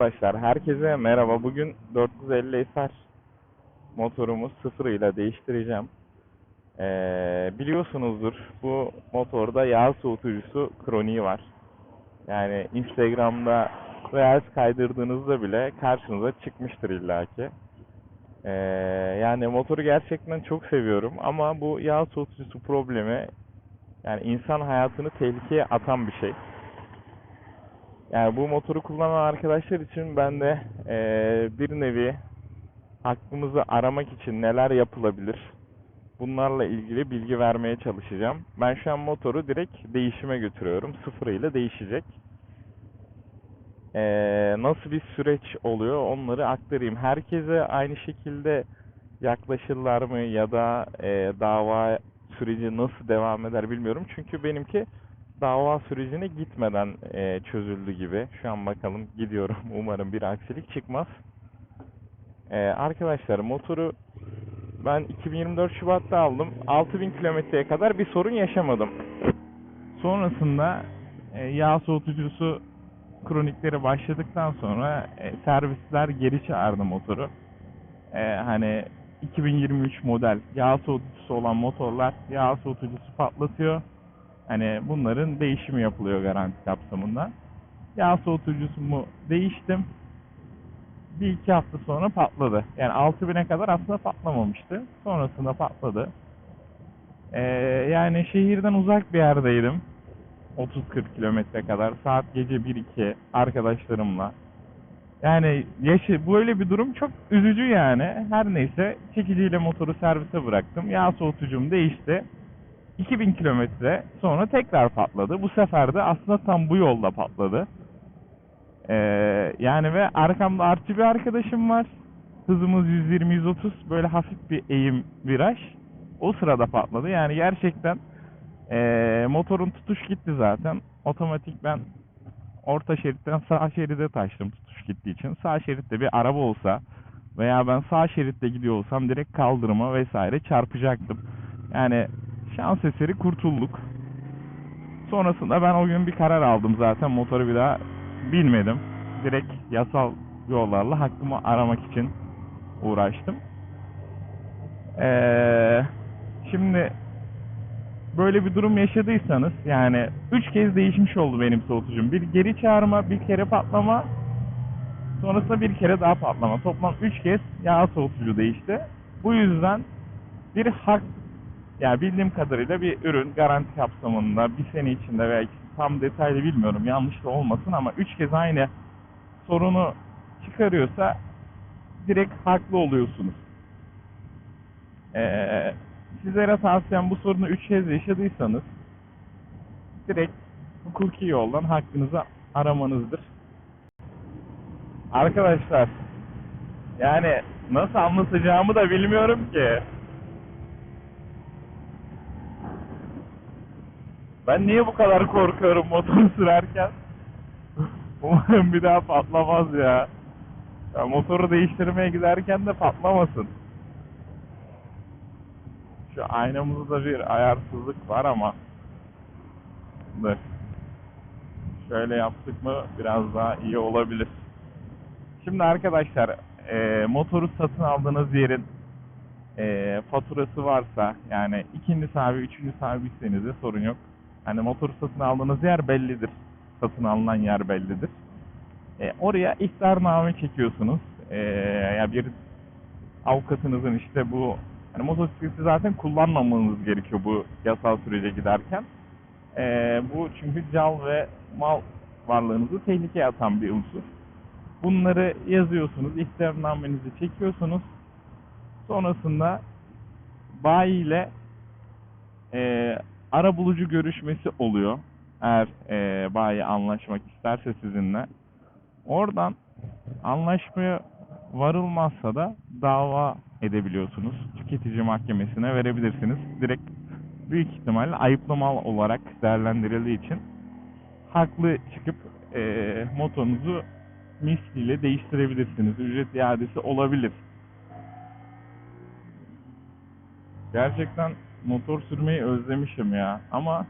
Arkadaşlar herkese merhaba. Bugün 450 SR motorumu sıfırıyla değiştireceğim. Ee, biliyorsunuzdur bu motorda yağ soğutucusu kroniği var. Yani Instagram'da Reels kaydırdığınızda bile karşınıza çıkmıştır illaki. Ee, yani motoru gerçekten çok seviyorum ama bu yağ soğutucusu problemi yani insan hayatını tehlikeye atan bir şey. Yani bu motoru kullanan arkadaşlar için ben de eee, bir nevi hakkımızı aramak için neler yapılabilir bunlarla ilgili bilgi vermeye çalışacağım. Ben şu an motoru direkt değişime götürüyorum. Sıfırıyla değişecek. Eee, nasıl bir süreç oluyor onları aktarayım. Herkese aynı şekilde yaklaşırlar mı ya da eee, dava süreci nasıl devam eder bilmiyorum. Çünkü benimki dava sürecine gitmeden e, çözüldü gibi. Şu an bakalım gidiyorum. Umarım bir aksilik çıkmaz. E, arkadaşlar motoru ben 2024 Şubat'ta aldım. 6000 kilometreye kadar bir sorun yaşamadım. Sonrasında e, yağ soğutucusu kronikleri başladıktan sonra e, servisler geri çağırdı motoru. E, hani 2023 model yağ soğutucusu olan motorlar yağ soğutucusu patlatıyor. Hani bunların değişimi yapılıyor garanti kapsamında. Yağ soğutucusumu değiştim. Bir iki hafta sonra patladı. Yani 6000'e kadar aslında patlamamıştı. Sonrasında patladı. Ee, yani şehirden uzak bir yerdeydim. 30-40 kilometre kadar. Saat gece 1-2 arkadaşlarımla. Yani yaşı, böyle bir durum çok üzücü yani. Her neyse çekiciyle motoru servise bıraktım. Yağ soğutucum değişti. 2000 kilometre sonra tekrar patladı. Bu sefer de aslında tam bu yolda patladı. Ee, yani ve arkamda artçı bir arkadaşım var. Hızımız 120-130 böyle hafif bir eğim viraj. O sırada patladı. Yani gerçekten ee, motorun tutuş gitti zaten. Otomatik ben orta şeritten sağ şeride taştım tutuş gittiği için. Sağ şeritte bir araba olsa veya ben sağ şeritte gidiyor olsam direkt kaldırıma vesaire çarpacaktım. Yani şans eseri kurtulduk. Sonrasında ben o gün bir karar aldım zaten motoru bir daha binmedim. Direkt yasal yollarla hakkımı aramak için uğraştım. Ee, şimdi böyle bir durum yaşadıysanız yani 3 kez değişmiş oldu benim soğutucum. Bir geri çağırma, bir kere patlama, sonrasında bir kere daha patlama. Toplam 3 kez yağ soğutucu değişti. Bu yüzden bir hak yani bildiğim kadarıyla bir ürün garanti kapsamında bir sene içinde veya tam detaylı bilmiyorum yanlış da olmasın ama 3 kez aynı sorunu çıkarıyorsa direkt haklı oluyorsunuz. Ee, sizlere tavsiyem bu sorunu 3 kez yaşadıysanız direkt hukuki yoldan hakkınızı aramanızdır. Arkadaşlar yani nasıl anlatacağımı da bilmiyorum ki. Ben niye bu kadar korkuyorum motoru sürerken? Umarım bir daha patlamaz ya. ya. Motoru değiştirmeye giderken de patlamasın. Şu aynamızda bir ayarsızlık var ama. Dur. Şöyle yaptık mı biraz daha iyi olabilir. Şimdi arkadaşlar e, motoru satın aldığınız yerin e, faturası varsa yani ikinci sahibi, üçüncü sahibiyseniz de sorun yok. Hani motoru satın aldığınız yer bellidir. Satın alınan yer bellidir. E, oraya ihtarname çekiyorsunuz. E, ya bir avukatınızın işte bu hani motosikleti zaten kullanmamanız gerekiyor bu yasal sürece giderken. E, bu çünkü cal ve mal varlığınızı tehlikeye atan bir unsur. Bunları yazıyorsunuz, ihtarnamenizi çekiyorsunuz. Sonrasında bayi ile e, ara bulucu görüşmesi oluyor. Eğer e, bayi anlaşmak isterse sizinle. Oradan anlaşmaya varılmazsa da dava edebiliyorsunuz. Tüketici mahkemesine verebilirsiniz. Direkt büyük ihtimalle ayıplı mal olarak değerlendirildiği için haklı çıkıp e, motorunuzu misliyle değiştirebilirsiniz. Ücret iadesi olabilir. Gerçekten motor sürmeyi özlemişim ya. Ama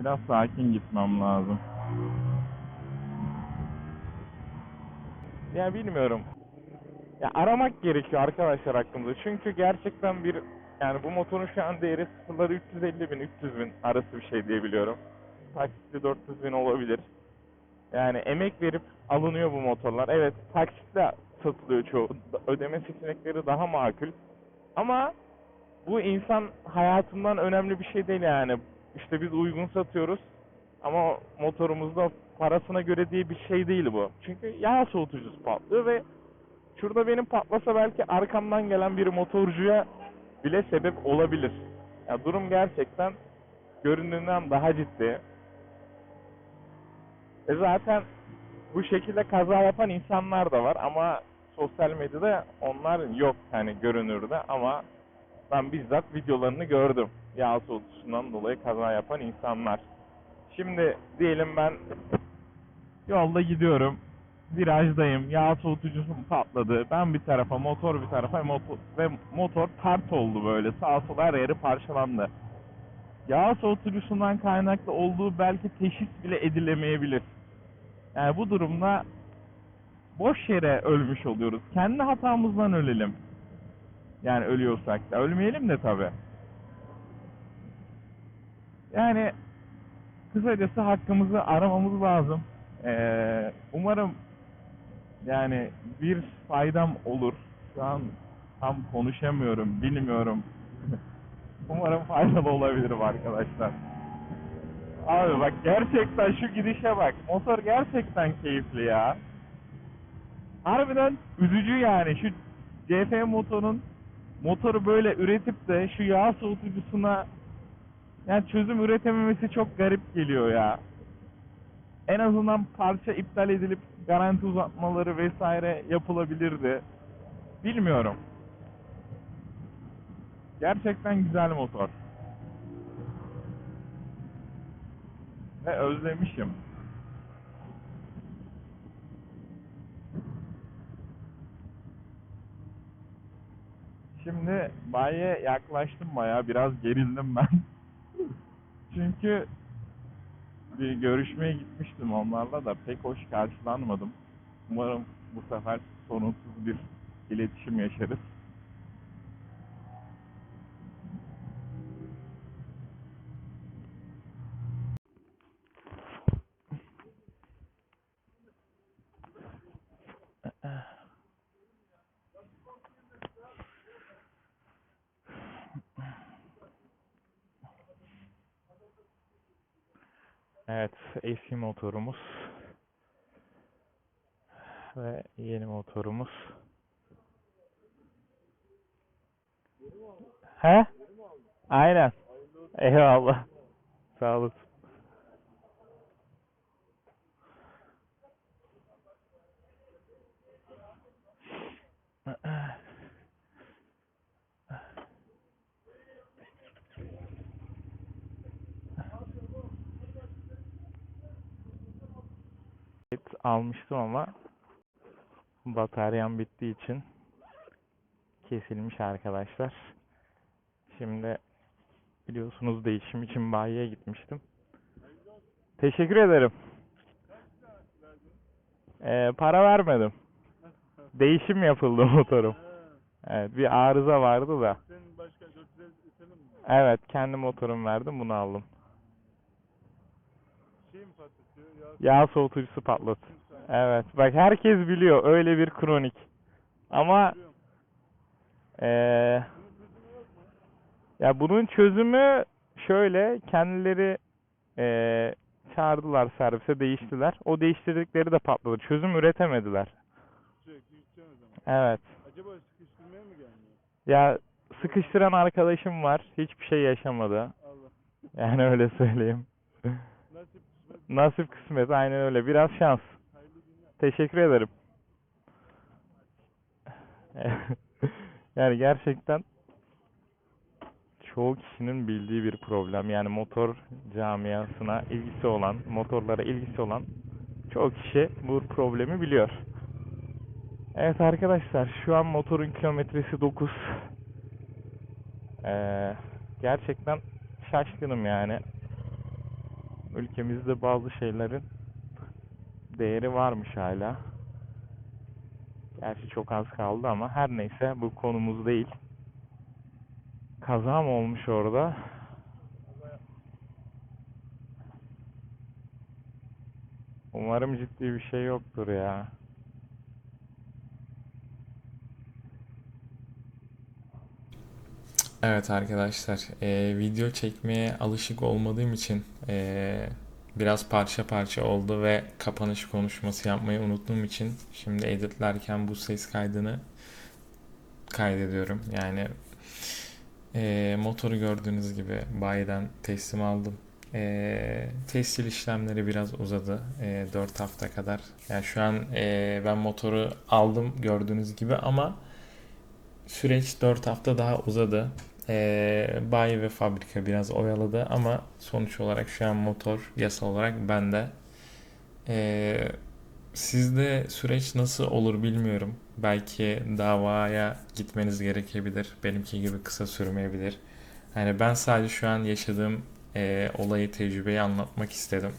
biraz sakin gitmem lazım. ya bilmiyorum. Ya aramak gerekiyor arkadaşlar aklımızda. Çünkü gerçekten bir yani bu motorun şu an değeri sıfırları 350 bin 300 bin arası bir şey diyebiliyorum. Taksitli 400 bin olabilir. Yani emek verip alınıyor bu motorlar. Evet taksitle satılıyor çoğu. Ödeme seçenekleri daha makul. Ama bu insan hayatından önemli bir şey değil yani. İşte biz uygun satıyoruz ama motorumuzda parasına göre diye bir şey değil bu. Çünkü yağ soğutucusu patlıyor ve şurada benim patlasa belki arkamdan gelen bir motorcuya bile sebep olabilir. Ya durum gerçekten göründüğünden daha ciddi. E zaten bu şekilde kaza yapan insanlar da var ama sosyal medyada onlar yok hani görünürde ama ben bizzat videolarını gördüm. Yağ soğutusundan dolayı kaza yapan insanlar. Şimdi diyelim ben yolda gidiyorum. Virajdayım. Yağ soğutucusum patladı. Ben bir tarafa, motor bir tarafa motor, ve motor pert oldu böyle. Sağa sola her yeri parçalandı. Yağ soğutucusundan kaynaklı olduğu belki teşhis bile edilemeyebilir. Yani bu durumda boş yere ölmüş oluyoruz. Kendi hatamızdan ölelim. Yani ölüyorsak da. Ölmeyelim de tabi. Yani kısacası hakkımızı aramamız lazım. Ee, umarım yani bir faydam olur. Şu an tam konuşamıyorum, bilmiyorum. umarım faydalı olabilirim arkadaşlar. Abi bak gerçekten şu gidişe bak. Motor gerçekten keyifli ya. Harbiden üzücü yani şu CF motorun motoru böyle üretip de şu yağ soğutucusuna yani çözüm üretememesi çok garip geliyor ya. En azından parça iptal edilip garanti uzatmaları vesaire yapılabilirdi. Bilmiyorum. Gerçekten güzel motor. Ve özlemişim. Bayiye yaklaştım bayağı biraz gerildim ben. Çünkü bir görüşmeye gitmiştim onlarla da pek hoş karşılanmadım. Umarım bu sefer sorunsuz bir iletişim yaşarız. Evet, eski motorumuz ve yeni motorumuz. He? Aynen. Eyvallah. Sağ olasın. Evet, almıştım ama bataryam bittiği için kesilmiş arkadaşlar. Şimdi biliyorsunuz değişim için bayiye gitmiştim. Teşekkür ederim. Ee, para vermedim. Değişim yapıldı motorum. Evet, bir arıza vardı da. Senin başka 450 senin mi? Evet, kendi motorumu verdim, bunu aldım. Şey Yağ soğutucusu patladı. Evet, bak herkes biliyor öyle bir kronik. Ama eee ya bunun çözümü şöyle kendileri eee çağırdılar servise değiştiler. O değiştirdikleri de patladı. Çözüm üretemediler. Evet. Acaba sıkıştırmaya mı gelmiyor? Ya sıkıştıran arkadaşım var. Hiçbir şey yaşamadı. Allah. Yani öyle söyleyeyim. Nasip kısmet. Nasip kısmet aynen öyle. Biraz şans. Teşekkür ederim. yani gerçekten çoğu kişinin bildiği bir problem. Yani motor camiasına ilgisi olan, motorlara ilgisi olan çoğu kişi bu problemi biliyor. Evet arkadaşlar şu an motorun kilometresi 9. Ee, gerçekten şaşkınım yani. Ülkemizde bazı şeylerin değeri varmış hala. Gerçi çok az kaldı ama her neyse bu konumuz değil. Kaza mı olmuş orada? Umarım ciddi bir şey yoktur ya. Evet arkadaşlar, eee, video çekmeye alışık olmadığım için eee, biraz parça parça oldu ve kapanış konuşması yapmayı unuttuğum için şimdi editlerken bu ses kaydını kaydediyorum. Yani eee, motoru gördüğünüz gibi bayiden teslim aldım. Eee tescil işlemleri biraz uzadı. Eee 4 hafta kadar. Yani şu an eee, ben motoru aldım gördüğünüz gibi ama süreç 4 hafta daha uzadı. Ee, bayi ve fabrika biraz oyaladı ama sonuç olarak şu an motor yasal olarak bende. Ee, sizde süreç nasıl olur bilmiyorum. Belki davaya gitmeniz gerekebilir. Benimki gibi kısa sürmeyebilir. Yani ben sadece şu an yaşadığım e, olayı, tecrübeyi anlatmak istedim.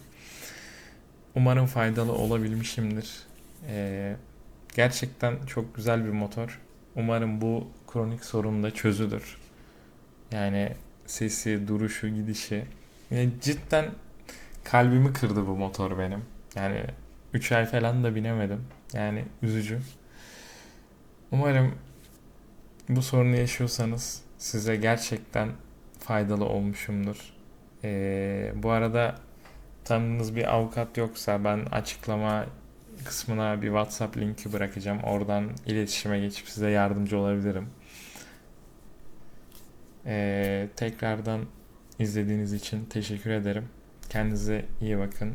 Umarım faydalı olabilmişimdir. Ee, gerçekten çok güzel bir motor. Umarım bu kronik sorun da çözülür. Yani sesi, duruşu, gidişi. Yani cidden kalbimi kırdı bu motor benim. Yani 3 ay falan da binemedim. Yani üzücü. Umarım bu sorunu yaşıyorsanız size gerçekten faydalı olmuşumdur. Ee, bu arada tanıdığınız bir avukat yoksa ben açıklama kısmına bir WhatsApp linki bırakacağım. Oradan iletişime geçip size yardımcı olabilirim. Ee, tekrardan izlediğiniz için teşekkür ederim. Kendinize iyi bakın.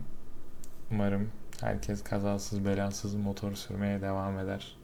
Umarım herkes kazasız belasız motor sürmeye devam eder.